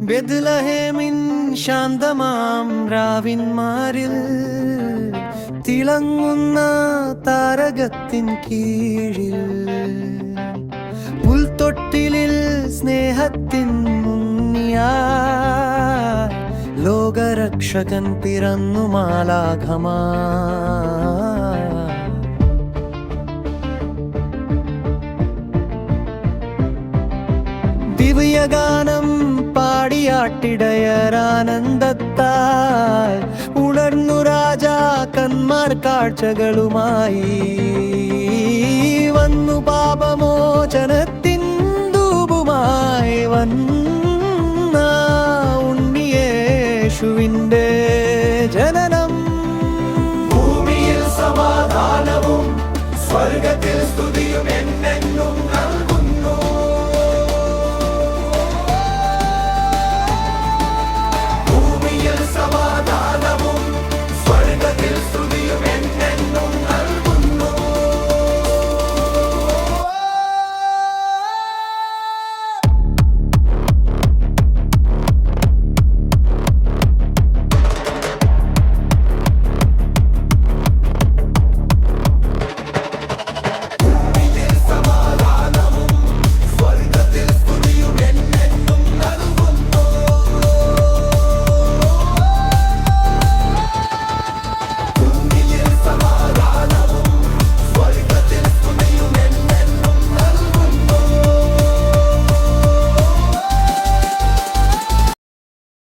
ബെദ്ലഹേമിൻ ശാന്തമാം രാവിന്മാരിൽ തിളങ്ങുന്ന താരകത്തിൻ കീഴിൽ പുൽത്തൊട്ടിലിൽ സ്നേഹത്തിൻ മുന്നിയാ ലോകരക്ഷകൻ പിറന്നു മാലാഘമാ ദിവ്യഗാനം പാടിയാട്ടിടയരാനന്ദത്താൽ ഉണർന്നു രാജാക്കന്മാർ കാഴ്ചകളുമായി. വന്നു പാപമോചനത്തിൻ ധൂപുമായി വന്ന ഉണ്ണിയേശുവിന്റെ